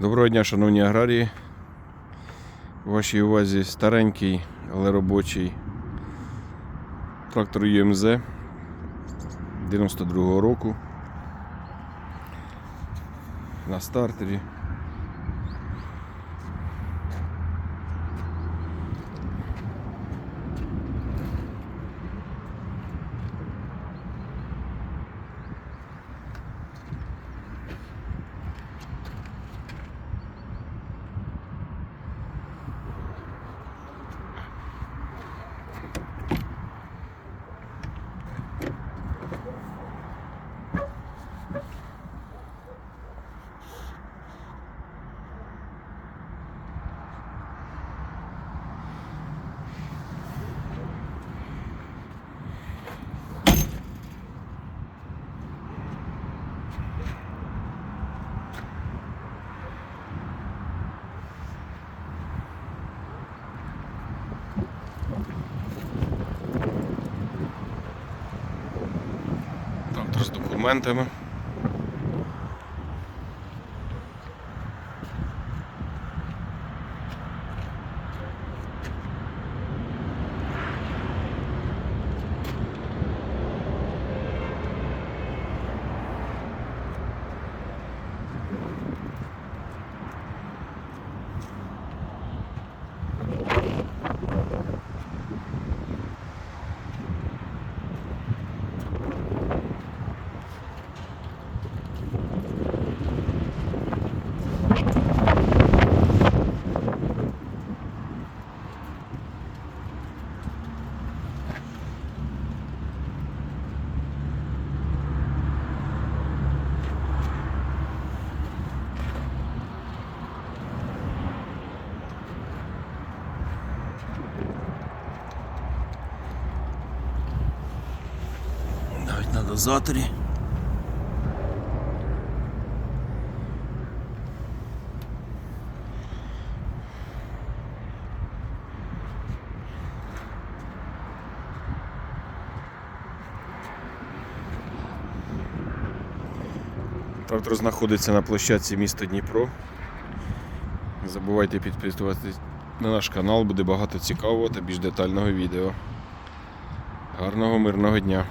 Доброго дня, шановні аграрії. У вашій увазі старенький, але робочий трактор ЮМЗ 92-го року. На стартері. Трактор з документами. На дозаторі. Трактор знаходиться на площадці міста Дніпро. Не забувайте підписуватись на наш канал, буде багато цікавого та більш детального відео. Гарного мирного дня!